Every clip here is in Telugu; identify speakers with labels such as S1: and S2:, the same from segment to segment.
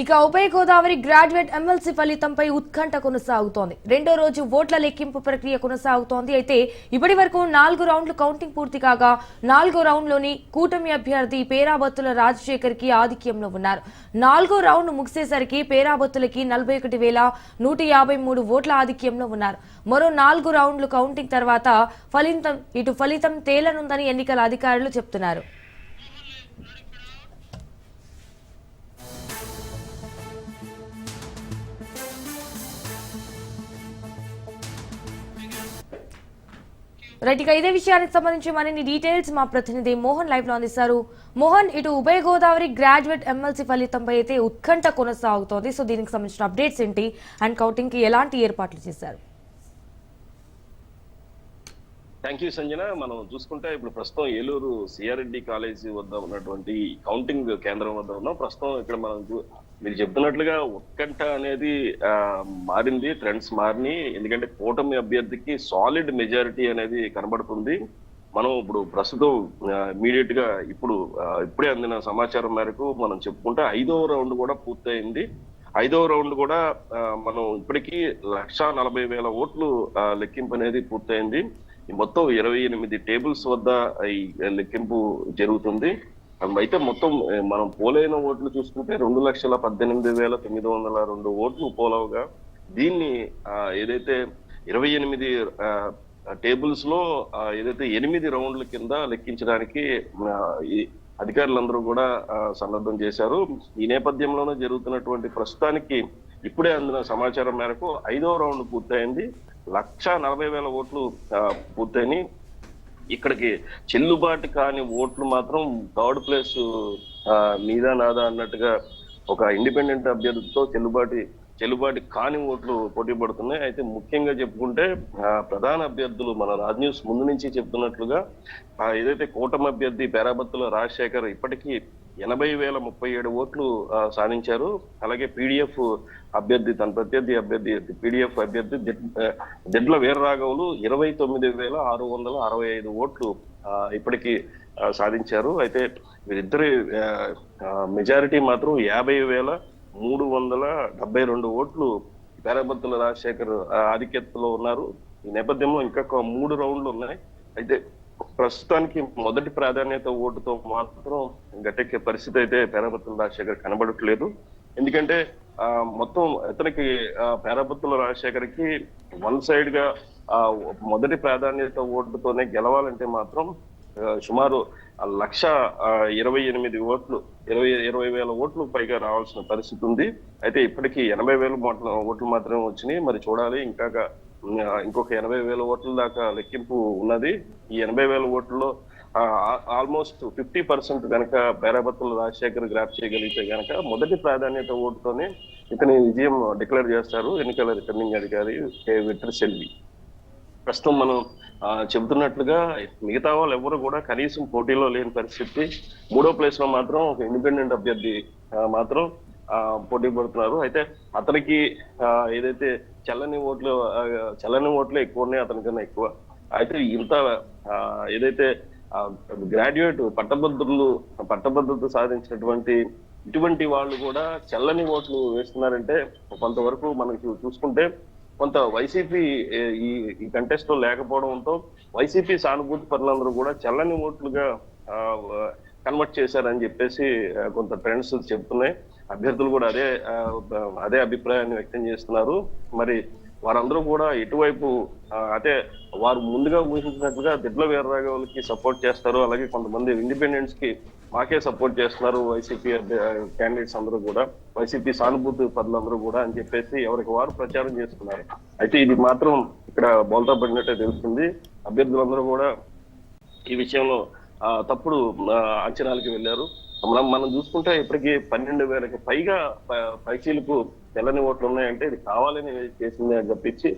S1: ఇక ఉభయ గోదావరి గ్రాడ్యుయేట్ ఎమ్మెల్సీ ఫలితంపై ఉత్కంఠ కొనసాగుతోంది. రెండో రోజు ఓట్ల లెక్కింపు ప్రక్రియ కొనసాగుతోంది. అయితే ఇప్పటి వరకు నాలుగు రౌండ్లు కౌంటింగ్ పూర్తి కాగా నాలుగో రౌండ్లోని కూటమి అభ్యర్థి పేరాబత్తుల రాజశేఖర్కి ఆధిక్యంలో ఉన్నారు. నాలుగో రౌండ్ ముగిసేసరికి పేరాబత్తులకి నలభై ఒకటి వేల నూట యాభై మూడు ఓట్ల ఆధిక్యంలో ఉన్నారు. మరో నాలుగు రౌండ్లు కౌంటింగ్ తర్వాత ఫలితం ఇటు ఫలితం తేలనుందని ఎన్నికల అధికారులు చెప్తున్నారు. రైట్ ఇక ఇదే విషయానికి సంబంధించి మరిన్ని డీటెయిల్స్ మా ప్రతినిధి మోహన్ లైవ్లో అందిస్తారు. మోహన్ ఇటు ఉభయ గోదావరి గ్రాడ్యుయేట్ ఎమ్మెల్సీ ఫలితంపై అయితే ఉత్కంఠ కొనసాగుతోంది. సో దీనికి సంబంధించిన అప్డేట్స్ ఏంటి అండ్ కౌంటింగ్కి ఎలాంటి ఏర్పాట్లు చేశారు?
S2: Thank you Sanjana. మనం చూసుకుంటే ఇప్పుడు ప్రస్తుతం ఏలూరు సిఆర్ఎడ్డి కాలేజీ వద్ద ఉన్నటువంటి కౌంటింగ్ కేంద్రం వద్ద ఉన్నాం. ప్రస్తుతం ఇక్కడ మనం మీరు చెప్తున్నట్లుగా ఉత్కంఠ అనేది మారింది ట్రెండ్స్ మారిని. ఎందుకంటే కూటమి అభ్యర్థికి సాలిడ్ మెజారిటీ అనేది కనబడుతుంది. మనం ఇప్పుడు ప్రస్తుతం ఇమీడియట్గా ఇప్పుడు ఇప్పుడే అందిన సమాచారం మేరకు మనం చెప్పుకుంటే ఐదవ రౌండ్ కూడా పూర్తయింది. ఐదవ రౌండ్ కూడా మనం ఇప్పటికీ లక్ష నలభై వేల ఓట్లు లెక్కింపు అనేది పూర్తయింది. మొత్తం ఇరవై ఎనిమిది టేబుల్స్ వద్ద ఈ లెక్కింపు జరుగుతుంది. అయితే మొత్తం మనం పోలైన ఓట్లు చూసుకుంటే రెండు లక్షల పద్దెనిమిది వేల తొమ్మిది వందల రెండు ఓట్లు పోలవగా. దీన్ని ఏదైతే ఇరవై ఎనిమిది టేబుల్స్లో ఏదైతే ఎనిమిది రౌండ్ల కింద లెక్కించడానికి ఈ అధికారులందరూ కూడా సన్నద్ధం చేశారు. ఈ నేపథ్యంలోనే జరుగుతున్నటువంటి ప్రస్తుతానికి ఇప్పుడే అందిన సమాచారం మేరకు ఐదో రౌండ్ పూర్తయింది. లక్ష నలభై వేల ఓట్లు పూర్తయినాయి. ఇక్కడికి చెల్లుబాటు కాని ఓట్లు మాత్రం థర్డ్ ప్లేస్ మీదా నాదా అన్నట్టుగా ఒక ఇండిపెండెంట్ అభ్యర్థితో చెల్లుబాటు చెల్లుబాటు కాని ఓట్లు పోటీ పడుతున్నాయి. అయితే ముఖ్యంగా చెప్పుకుంటే ప్రధాన అభ్యర్థులు మన రాజ్ న్యూస్ ముందు నుంచి చెప్తున్నట్లుగా ఏదైతే కూటమి అభ్యర్థి పేరాబత్తుల రాజశేఖర్ ఇప్పటికీ ఎనభై వేల ముప్పై ఏడు ఓట్లు సాధించారు. అలాగే పీడిఎఫ్ అభ్యర్థి తన ప్రత్యర్థి అభ్యర్థి పీడిఎఫ్ అభ్యర్థి దిడ్- వీరరాఘవులు వీర్రాఘవులు ఇరవై తొమ్మిది వేల ఆరు వందల అరవై ఐదు ఓట్లు ఇప్పటికీ సాధించారు. అయితే వీరిద్దరి మెజారిటీ మాత్రం యాభై వేల మూడు వందల డెబ్బై రెండు ఓట్లు పేరాబత్తుల రాజశేఖర్ ఆధిక్యతలో ఉన్నారు. ఈ నేపథ్యంలో ఇంకా మూడు రౌండ్లు ఉన్నాయి. అయితే ప్రస్తుతానికి మొదటి ప్రాధాన్యత ఓటుతో మాత్రం గట్టెక్కే పరిస్థితి అయితే పేరాబత్తుల రాజశేఖర్ కనబడట్లేదు. ఎందుకంటే ఆ, మొత్తం ఇతనికి ఆ, రాజశేఖర్కి వన్ సైడ్గా ఆ, మొదటి ప్రాధాన్యత ఓటుతోనే గెలవాలంటే మాత్రం సుమారు ఆ లక్ష ఇరవై ఎనిమిది ఓట్లు ఇరవై ఇరవై వేల ఓట్లు పైగా రావాల్సిన పరిస్థితి ఉంది. అయితే ఇప్పటికీ ఎనభై వేల ఓట్లు మాత్రమే వచ్చినాయి. మరి చూడాలి ఇంకా ఇంకొక ఎనభై వేల ఓట్ల దాకా లెక్కింపు ఉన్నది. ఈ ఎనభై వేల ఓట్లలో ఆల్మోస్ట్ ఫిఫ్టీ పర్సెంట్ కనుక పేరాబత్తుల రాజశేఖర్ గ్రాప్ చేయగలిగితే కనుక మొదటి ప్రాధాన్యత ఓటుతోనే ఇతని విజయం డిక్లేర్ చేస్తారు. ఎన్నికల రిటర్నింగ్ అధికారి కే. విట్టర్ సెల్వి ప్రస్తుతం మనం చెబుతున్నట్లుగా మిగతా వాళ్ళు ఎవరు కూడా కనీసం పోటీలో లేని పరిస్థితి. మూడో ప్లేస్లో మాత్రం ఒక ఇండిపెండెంట్ అభ్యర్థి మాత్రం పోటీ పడుతున్నారు. అయితే అతనికి ఆ, ఏదైతే చల్లని ఓట్లు చల్లని ఓట్లే ఎక్కువ ఉన్నాయి అతనికన్నా ఎక్కువ. అయితే ఇంత ఆ, ఏదైతే గ్రాడ్యుయేట్ పట్టభద్రులు పట్టభద్రత సాధించినటువంటి ఇటువంటి వాళ్ళు కూడా చల్లని ఓట్లు వేస్తున్నారంటే కొంతవరకు మనకి చూసుకుంటే కొంత వైసీపీ ఈ ఈ కంటెస్ట్లో లేకపోవడంతో వైసీపీ సానుభూతి పరులందరూ కూడా చల్లని ఓట్లుగా కన్వర్ట్ చేశారని చెప్పేసి కొంత ట్రెండ్స్ చెప్తున్నాయి. అభ్యర్థులు కూడా అదే అదే అభిప్రాయాన్ని వ్యక్తం చేస్తున్నారు. మరి వారందరూ కూడా ఎటువైపు అదే అంటే వారు ముందుగా ఊహించినట్లుగా దిడ్ల వీర్రాఘవులకి సపోర్ట్ చేస్తారు. అలాగే కొంతమంది ఇండిపెండెంట్స్కి మాకే సపోర్ట్ చేస్తున్నారు వైసీపీ క్యాండిడేట్స్ అందరూ కూడా. వైసీపీ సానుభూతి పదులందరూ కూడా అని చెప్పేసి ఎవరికి వారు ప్రచారం చేస్తున్నారు. అయితే ఇది మాత్రం ఇక్కడ బోల్తా పడినట్టే తెలుస్తుంది. అభ్యర్థులందరూ కూడా ఈ విషయంలో తప్పుడు అంచనాలకి వెళ్ళారు. మనం మనం చూసుకుంటే ఇప్పటికీ పన్నెండు వేలకి పైగా పరిశీలకు పైచీలకు తెల్లని ఓట్లు ఉన్నాయంటే ఇది కావాలని చేసింది అని చెప్పించి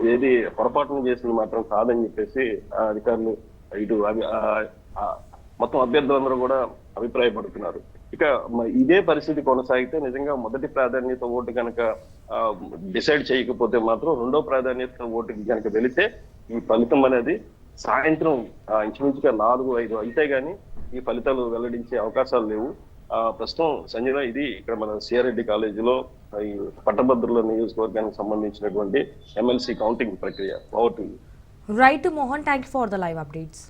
S2: ఏది పొరపాటున చేసింది మాత్రం కాదని చెప్పేసి ఆ అధికారులు ఇటు అభి- మొత్తం అభ్యర్థులందరూ కూడా అభిప్రాయపడుతున్నారు. ఇక ఇదే పరిస్థితి కొనసాగితే నిజంగా మొదటి ప్రాధాన్యత ఓటు కనుక డిసైడ్ చేయకపోతే మాత్రం రెండో ప్రాధాన్యత ఓటుకి కనుక వెళితే ఈ ఫలితం అనేది సాయంత్రం ఇంచుమించుగా నాలుగు ఐదు అయితే గానీ ఈ ఫలితాలు వెల్లడించే అవకాశాలు లేవు. ఆ, ప్రస్తుతం సంజన ఇది ఇక్కడ మన సిఆర్రెడ్డి కాలేజీలో ఈ పట్టభద్రుల నియోజకవర్గానికి సంబంధించినటువంటి ఎమ్మెల్సీ కౌంటింగ్ ప్రక్రియ. Over to
S1: right Mohan thank for the live updates